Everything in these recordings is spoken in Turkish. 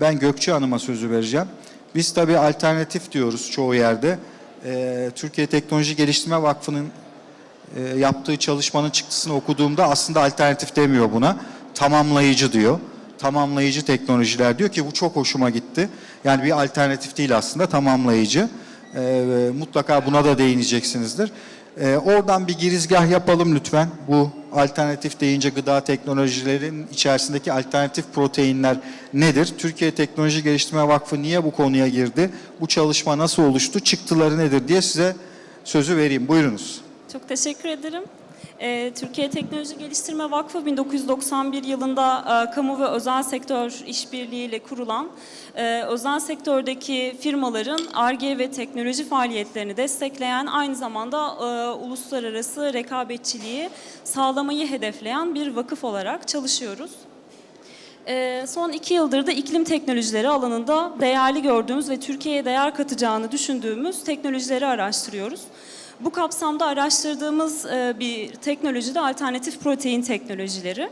Ben Gökçe Hanım'a sözü vereceğim. Biz tabii alternatif diyoruz çoğu yerde. Ee, Türkiye Teknoloji Geliştirme Vakfı'nın e, yaptığı çalışmanın çıktısını okuduğumda aslında alternatif demiyor buna. Tamamlayıcı diyor. Tamamlayıcı teknolojiler diyor ki bu çok hoşuma gitti. Yani bir alternatif değil aslında tamamlayıcı. Ee, mutlaka buna da değineceksinizdir. Ee, oradan bir girizgah yapalım lütfen. Bu alternatif deyince gıda teknolojilerin içerisindeki alternatif proteinler nedir? Türkiye Teknoloji Geliştirme Vakfı niye bu konuya girdi? Bu çalışma nasıl oluştu? Çıktıları nedir diye size sözü vereyim. Buyurunuz. Çok teşekkür ederim. Ee, Türkiye Teknoloji Geliştirme Vakfı 1991 yılında e, kamu ve özel sektör işbirliğiyle kurulan e, özel sektördeki firmaların ARGE ve teknoloji faaliyetlerini destekleyen aynı zamanda e, uluslararası rekabetçiliği sağlamayı hedefleyen bir vakıf olarak çalışıyoruz. Son iki yıldır da iklim teknolojileri alanında değerli gördüğümüz ve Türkiye'ye değer katacağını düşündüğümüz teknolojileri araştırıyoruz. Bu kapsamda araştırdığımız e, bir teknoloji de alternatif protein teknolojileri.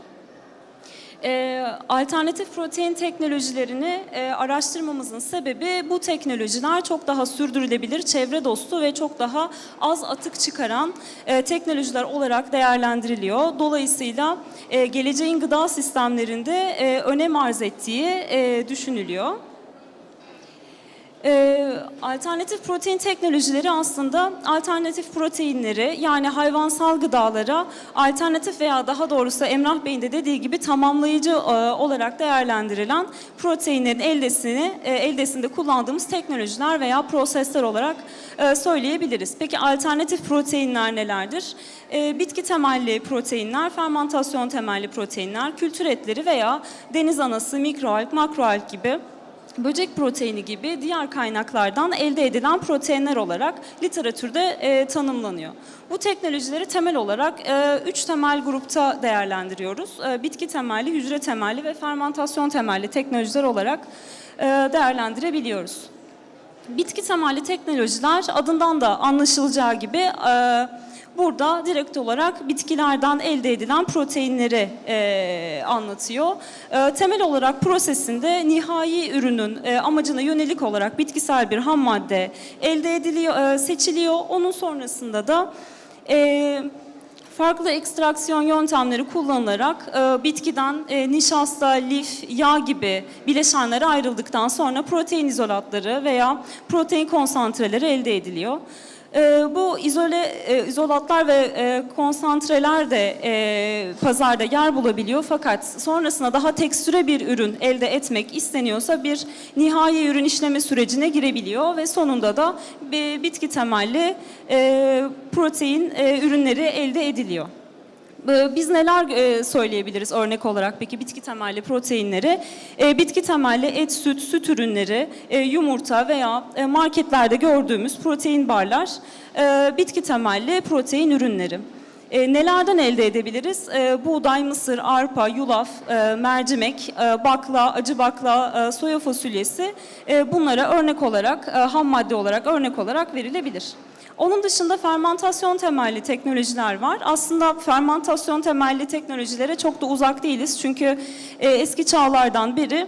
Ee, alternatif protein teknolojilerini e, araştırmamızın sebebi bu teknolojiler çok daha sürdürülebilir, çevre dostu ve çok daha az atık çıkaran e, teknolojiler olarak değerlendiriliyor. Dolayısıyla e, geleceğin gıda sistemlerinde e, önem arz ettiği e, düşünülüyor. Ee, alternatif protein teknolojileri aslında alternatif proteinleri yani hayvansal gıdalara alternatif veya daha doğrusu Emrah Bey'in de dediği gibi tamamlayıcı e, olarak değerlendirilen proteinlerin eldesini e, eldesinde kullandığımız teknolojiler veya prosesler olarak e, söyleyebiliriz. Peki alternatif proteinler nelerdir? E, bitki temelli proteinler, fermentasyon temelli proteinler, kültür etleri veya deniz anası, mikroalg, makroalg gibi böcek proteini gibi diğer kaynaklardan elde edilen proteinler olarak literatürde e, tanımlanıyor. Bu teknolojileri temel olarak e, üç temel grupta değerlendiriyoruz. E, bitki temelli, hücre temelli ve fermentasyon temelli teknolojiler olarak e, değerlendirebiliyoruz. Bitki temelli teknolojiler adından da anlaşılacağı gibi e, burada direkt olarak bitkilerden elde edilen proteinleri e, anlatıyor. E, temel olarak prosesinde nihai ürünün e, amacına yönelik olarak bitkisel bir ham madde elde ediliyor, e, seçiliyor. Onun sonrasında da e, farklı ekstraksiyon yöntemleri kullanılarak e, bitkiden e, nişasta, lif, yağ gibi bileşenlere ayrıldıktan sonra protein izolatları veya protein konsantreleri elde ediliyor. E, bu izole e, izolatlar ve e, konsantreler de e, pazarda yer bulabiliyor fakat sonrasında daha tekstüre bir ürün elde etmek isteniyorsa bir nihai ürün işleme sürecine girebiliyor ve sonunda da bitki temelli protein ürünleri elde ediliyor. E, Biz neler e, söyleyebiliriz örnek olarak peki bitki temelli proteinleri? E, Bitki temelli et, süt, süt ürünleri, e, yumurta veya e, marketlerde gördüğümüz protein barlar bitki temelli protein ürünleri. E, nelerden elde edebiliriz? E, buğday, mısır, arpa, yulaf, e, mercimek, e, bakla, acı bakla, e, soya fasulyesi e, bunlara örnek olarak, e, ham madde olarak örnek olarak verilebilir. Onun dışında fermentasyon temelli teknolojiler var. Aslında fermentasyon temelli teknolojilere çok da uzak değiliz. Çünkü e, eski çağlardan beri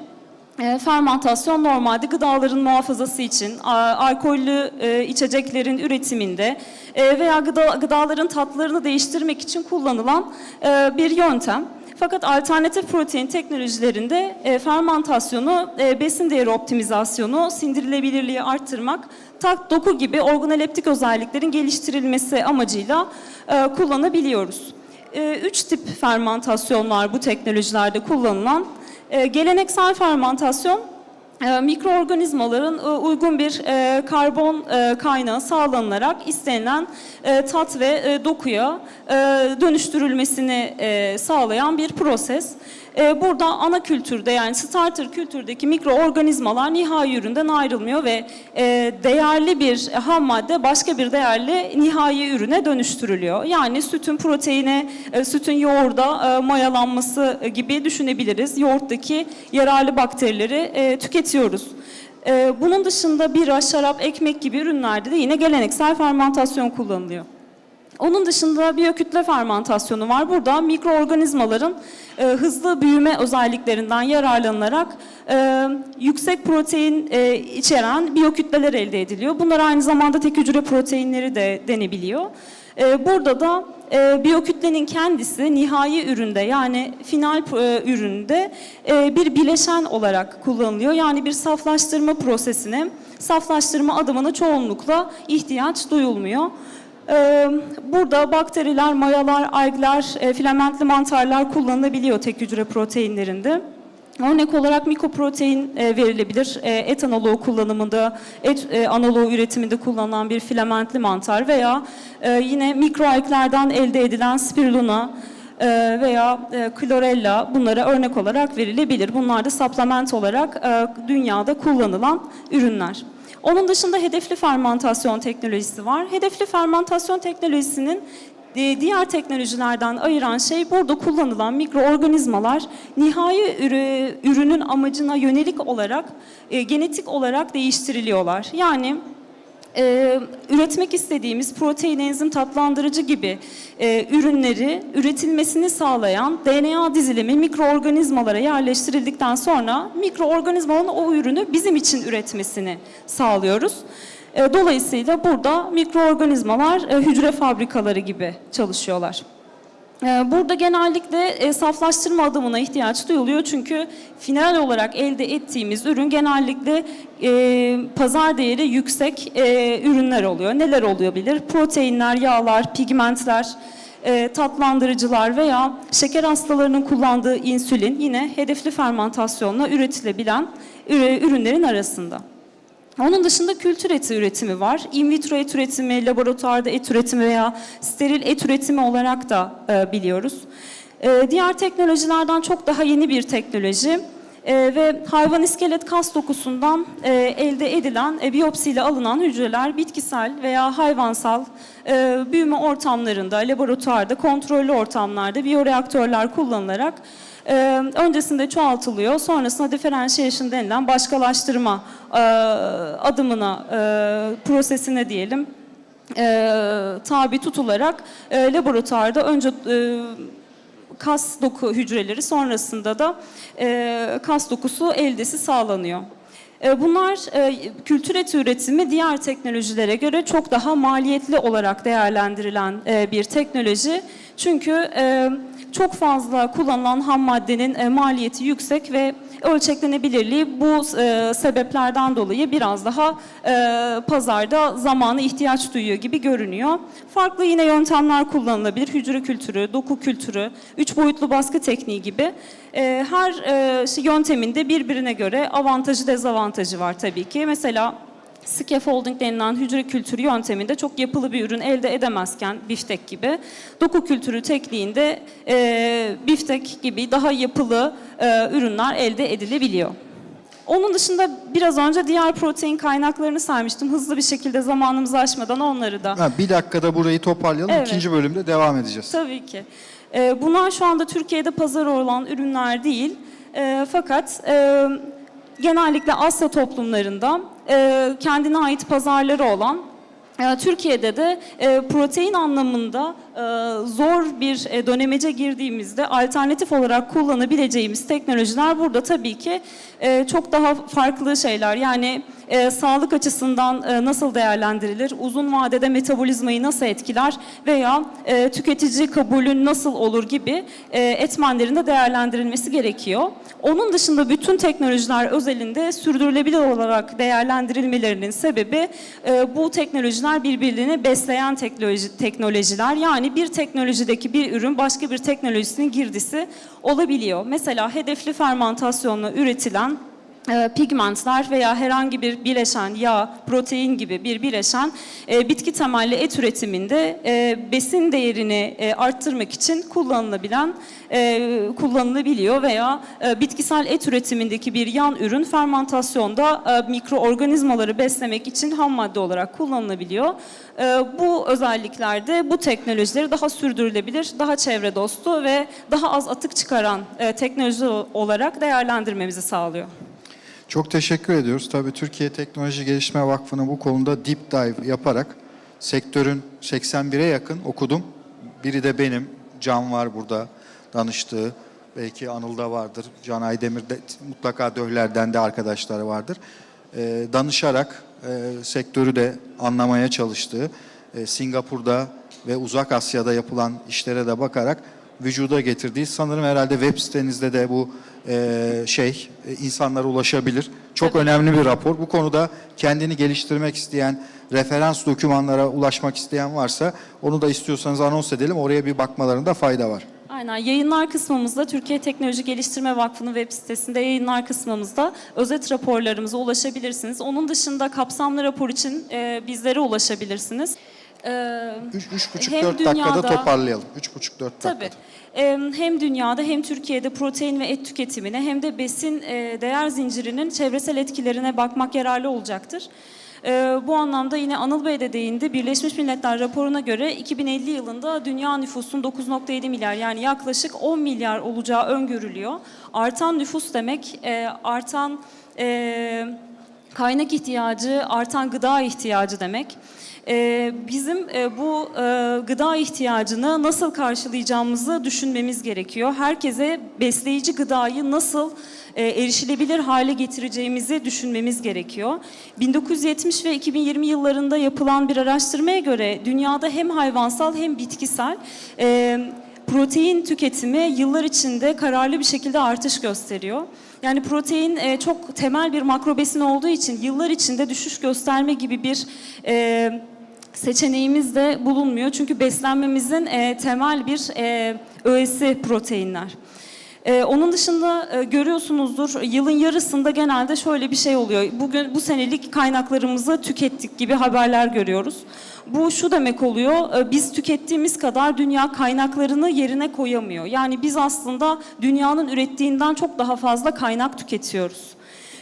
e, fermentasyon normalde gıdaların muhafazası için, a- alkollü e, içeceklerin üretiminde e, veya gıda, gıdaların tatlarını değiştirmek için kullanılan e, bir yöntem. Fakat alternatif protein teknolojilerinde e, fermentasyonu, e, besin değeri optimizasyonu, sindirilebilirliği arttırmak, tak doku gibi organoleptik özelliklerin geliştirilmesi amacıyla e, kullanabiliyoruz. E, üç tip fermentasyon var bu teknolojilerde kullanılan. E, geleneksel fermentasyon e, mikroorganizmaların e, uygun bir e, karbon e, kaynağı sağlanılarak istenilen e, tat ve e, dokuya e, dönüştürülmesini e, sağlayan bir proses. E, Burada ana kültürde yani starter kültürdeki mikroorganizmalar nihai üründen ayrılmıyor ve e, değerli bir ham madde başka bir değerli nihai ürüne dönüştürülüyor. Yani sütün proteine, e, sütün yoğurda e, mayalanması gibi düşünebiliriz. Yoğurttaki yararlı bakterileri tüketiyoruz. Bunun dışında bira, şarap, ekmek gibi ürünlerde de yine geleneksel fermentasyon kullanılıyor. Onun dışında biyokütle fermentasyonu var. Burada mikroorganizmaların e, hızlı büyüme özelliklerinden yararlanarak e, yüksek protein e, içeren biyokütleler elde ediliyor. Bunlar aynı zamanda tek hücre proteinleri de denebiliyor. E, burada da e, biyokütlenin kendisi nihai üründe yani final e, üründe e, bir bileşen olarak kullanılıyor. Yani bir saflaştırma prosesine, saflaştırma adımına çoğunlukla ihtiyaç duyulmuyor. Burada bakteriler, mayalar, algler, e, filamentli mantarlar kullanılabiliyor tek hücre proteinlerinde. Örnek olarak mikoprotein e, verilebilir. E, Et analoğu kullanımında, et analoğu üretiminde kullanılan bir filamentli mantar veya yine mikroalglerden elde edilen spirulina veya klorella bunlara örnek olarak verilebilir. Bunlar da supplement olarak dünyada kullanılan ürünler. Onun dışında hedefli fermentasyon teknolojisi var. Hedefli fermentasyon teknolojisinin e, diğer teknolojilerden ayıran şey burada kullanılan mikroorganizmalar nihai ürü- ürünün amacına yönelik olarak e, genetik olarak değiştiriliyorlar. Yani e, üretmek istediğimiz protein enzim tatlandırıcı gibi e, ürünleri üretilmesini sağlayan DNA dizilimi mikroorganizmalara yerleştirildikten sonra mikroorganizmanın o ürünü bizim için üretmesini sağlıyoruz. E, dolayısıyla burada mikroorganizmalar e, hücre fabrikaları gibi çalışıyorlar. Ee, Burada genellikle e, saflaştırma adımına ihtiyaç duyuluyor çünkü final olarak elde ettiğimiz ürün genellikle e, pazar değeri yüksek e, ürünler oluyor. Neler olabilir? Proteinler, yağlar, pigmentler, tatlandırıcılar veya şeker hastalarının kullandığı insülin yine hedefli fermentasyonla üretilebilen üre- ürünlerin arasında. Onun dışında kültür eti üretimi var. In vitro et üretimi, laboratuvarda et üretimi veya steril et üretimi olarak da e, biliyoruz. E, diğer teknolojilerden çok daha yeni bir teknoloji e, ve hayvan iskelet kas dokusundan e, elde edilen e, biyopsiyle alınan hücreler bitkisel veya hayvansal e, büyüme ortamlarında, laboratuvarda, kontrollü ortamlarda biyoreaktörler kullanılarak ee, öncesinde çoğaltılıyor, sonrasında differentiation denilen başkalaştırma e, adımına, e, prosesine diyelim, e, tabi tutularak e, laboratuvarda önce kas doku hücreleri sonrasında da kas dokusu eldesi sağlanıyor. E, Bunlar e, kültür eti üretimi diğer teknolojilere göre çok daha maliyetli olarak değerlendirilen e, bir teknoloji. Çünkü çok fazla kullanılan ham maddenin maliyeti yüksek ve ölçeklenebilirliği bu e, sebeplerden dolayı biraz daha e, pazarda zamanı ihtiyaç duyuyor gibi görünüyor. Farklı yine yöntemler kullanılabilir. Hücre kültürü, doku kültürü, üç boyutlu baskı tekniği gibi. E, her e, yönteminde birbirine göre avantajı dezavantajı var tabii ki. Mesela Scaffolding denilen hücre kültürü yönteminde çok yapılı bir ürün elde edemezken biftek gibi doku kültürü tekniğinde e, biftek gibi daha yapılı e, ürünler elde edilebiliyor. Onun dışında biraz önce diğer protein kaynaklarını saymıştım. Hızlı bir şekilde zamanımızı aşmadan onları da Ha, bir dakikada burayı toparlayalım. Evet. İkinci bölümde devam edeceğiz. Tabii ki. Ee, bunlar şu anda Türkiye'de pazarı olan ürünler değil. Ee, fakat e, genellikle Asya toplumlarında e, kendine ait pazarları olan e, Türkiye'de de e, protein anlamında zor bir e, dönemece girdiğimizde alternatif olarak kullanabileceğimiz teknolojiler burada tabii ki e, çok daha farklı şeyler. Yani e, sağlık açısından e, nasıl değerlendirilir, uzun vadede metabolizmayı nasıl etkiler veya e, tüketici kabulün nasıl olur gibi e, etmenlerin de değerlendirilmesi gerekiyor. Onun dışında bütün teknolojiler özelinde sürdürülebilir olarak değerlendirilmelerinin sebebi e, bu teknolojiler birbirlerini besleyen teknoloji, teknolojiler. Yani bir teknolojideki bir ürün başka bir teknolojisinin girdisi olabiliyor. Mesela hedefli fermentasyonla üretilen pigmentler veya herhangi bir bileşen, yağ, protein gibi bir bileşen e, bitki temelli et üretiminde e, besin değerini e, arttırmak için kullanılabilen e, kullanılabiliyor veya e, bitkisel et üretimindeki bir yan ürün fermentasyonda e, mikroorganizmaları beslemek için ham madde olarak kullanılabiliyor. E, bu özelliklerde bu teknolojileri daha sürdürülebilir, daha çevre dostu ve daha az atık çıkaran e, teknoloji olarak değerlendirmemizi sağlıyor. Çok teşekkür ediyoruz. Tabii Türkiye Teknoloji Gelişme Vakfı'nın bu konuda deep dive yaparak sektörün 81'e yakın okudum. Biri de benim, Can var burada danıştığı. Belki Anıl'da vardır. Can Aydemir'de mutlaka Döhler'den de arkadaşları vardır. E, danışarak e, sektörü de anlamaya çalıştığı, e, Singapur'da ve Uzak Asya'da yapılan işlere de bakarak vücuda getirdiği sanırım herhalde web sitenizde de bu e, şey e, insanlara ulaşabilir. Çok Tabii. önemli bir rapor. Bu konuda kendini geliştirmek isteyen, referans dokümanlara ulaşmak isteyen varsa onu da istiyorsanız anons edelim. Oraya bir bakmalarında fayda var. Aynen. Yayınlar kısmımızda Türkiye Teknoloji Geliştirme Vakfı'nın web sitesinde yayınlar kısmımızda özet raporlarımıza ulaşabilirsiniz. Onun dışında kapsamlı rapor için e, bizlere ulaşabilirsiniz. E, Üç, üç buçuk, Hem dört dakikada dünyada- toparlayalım. Üç buçuk, dört Tabii. dakikada. Ee, Hem dünyada hem Türkiye'de protein ve et tüketimine hem de besin e, değer zincirinin çevresel etkilerine bakmak yararlı olacaktır. Ee, Bu anlamda yine Anıl Bey de değindi. Birleşmiş Milletler raporuna göre 2050 yılında dünya nüfusunun 9.7 milyar yani yaklaşık 10 milyar olacağı öngörülüyor. Artan nüfus demek e, artan e, kaynak ihtiyacı, artan gıda ihtiyacı demek. Ee, bizim e, bu e, gıda ihtiyacını nasıl karşılayacağımızı düşünmemiz gerekiyor. Herkese besleyici gıdayı nasıl e, erişilebilir hale getireceğimizi düşünmemiz gerekiyor. 1970 ve 2020 yıllarında yapılan bir araştırmaya göre dünyada hem hayvansal hem bitkisel protein tüketimi yıllar içinde kararlı bir şekilde artış gösteriyor. Yani protein çok temel bir makrobesin olduğu için yıllar içinde düşüş gösterme gibi bir e, seçeneğimiz de bulunmuyor. Çünkü beslenmemizin e, temel bir e, öğesi proteinler. Ee, onun dışında e, görüyorsunuzdur yılın yarısında genelde şöyle bir şey oluyor. Bugün bu senelik kaynaklarımızı tükettik gibi haberler görüyoruz. Bu şu demek oluyor. e, biz tükettiğimiz kadar dünya kaynaklarını yerine koyamıyor. Yani biz aslında dünyanın ürettiğinden çok daha fazla kaynak tüketiyoruz.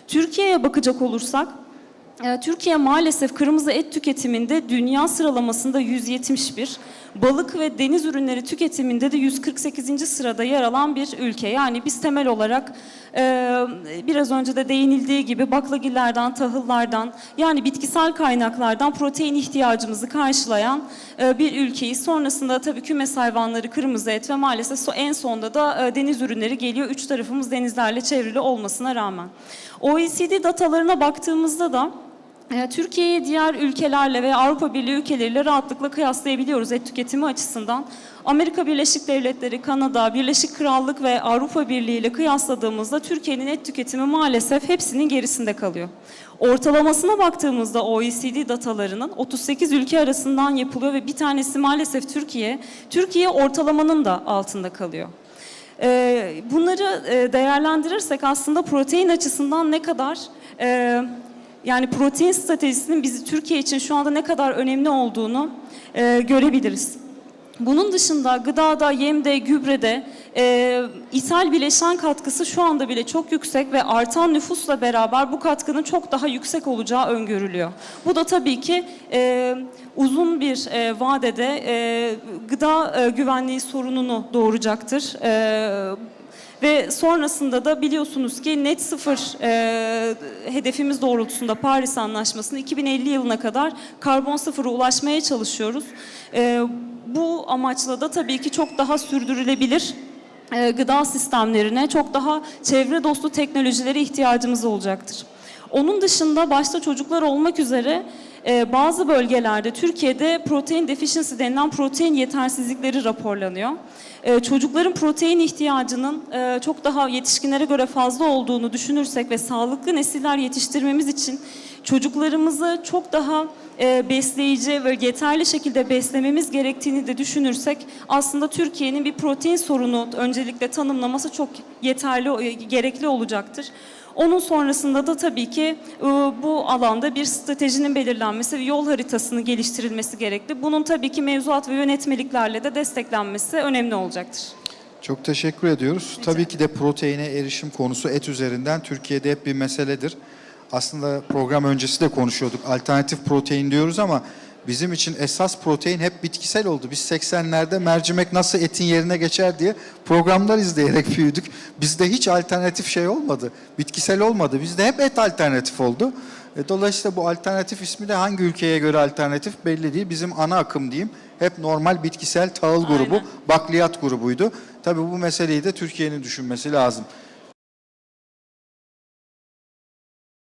Türkiye'ye bakacak olursak Türkiye maalesef kırmızı et tüketiminde dünya sıralamasında 171, balık ve deniz ürünleri tüketiminde de 148. sırada yer alan bir ülke. Yani biz temel olarak e, biraz önce de değinildiği gibi baklagillerden, tahıllardan yani bitkisel kaynaklardan protein ihtiyacımızı karşılayan e, bir ülkeyiz. Sonrasında tabii kümes hayvanları, kırmızı et ve maalesef en sonda da e, deniz ürünleri geliyor. Üç tarafımız denizlerle çevrili olmasına rağmen. OECD datalarına baktığımızda da Türkiye'yi diğer ülkelerle ve Avrupa Birliği ülkeleriyle rahatlıkla kıyaslayabiliyoruz et tüketimi açısından. Amerika Birleşik Devletleri, Kanada, Birleşik Krallık ve Avrupa Birliği ile kıyasladığımızda Türkiye'nin et tüketimi maalesef hepsinin gerisinde kalıyor. Ortalamasına baktığımızda OECD datalarının 38 ülke arasından yapılıyor ve bir tanesi maalesef Türkiye. Türkiye ortalamanın da altında kalıyor. Ee, Bunları e, değerlendirirsek aslında protein açısından ne kadar e, yani protein stratejisinin bizi Türkiye için şu anda ne kadar önemli olduğunu e, görebiliriz. Bunun dışında gıdada, yemde, gübrede e, ithal bileşen katkısı şu anda bile çok yüksek ve artan nüfusla beraber bu katkının çok daha yüksek olacağı öngörülüyor. Bu da tabii ki e, uzun bir e, vadede e, gıda e, güvenliği sorununu doğuracaktır. E, ve sonrasında da biliyorsunuz ki net sıfır e, hedefimiz doğrultusunda Paris Anlaşması'nı 2050 yılına kadar karbon sıfıra ulaşmaya çalışıyoruz. E, bu amaçla da tabii ki çok daha sürdürülebilir e, gıda sistemlerine, çok daha çevre dostu teknolojilere ihtiyacımız olacaktır. Onun dışında başta çocuklar olmak üzere e, bazı bölgelerde Türkiye'de protein deficiency denilen protein yetersizlikleri raporlanıyor. E, çocukların protein ihtiyacının e, çok daha yetişkinlere göre fazla olduğunu düşünürsek ve sağlıklı nesiller yetiştirmemiz için çocuklarımızı çok daha e, besleyici ve yeterli şekilde beslememiz gerektiğini de düşünürsek aslında Türkiye'nin bir protein sorunu öncelikle tanımlaması çok yeterli, e, gerekli olacaktır. Onun sonrasında da tabii ki e, bu alanda bir stratejinin belirlenmesi ve yol haritasının geliştirilmesi gerekli. Bunun tabii ki mevzuat ve yönetmeliklerle de desteklenmesi önemli olacaktır. Çok teşekkür ediyoruz. Tabii ki de proteine erişim konusu et üzerinden Türkiye'de hep bir meseledir. Aslında program öncesi de konuşuyorduk. Alternatif protein diyoruz ama bizim için esas protein hep bitkisel oldu. Biz 80'lerde mercimek nasıl etin yerine geçer diye programlar izleyerek büyüdük. Bizde hiç alternatif şey olmadı. Bitkisel olmadı. Bizde hep et alternatif oldu. E, dolayısıyla bu alternatif ismi de hangi ülkeye göre alternatif belli değil. Bizim ana akım diyeyim hep normal bitkisel tahıl grubu, Aynen. bakliyat grubuydu. Tabii bu meseleyi de Türkiye'nin düşünmesi lazım.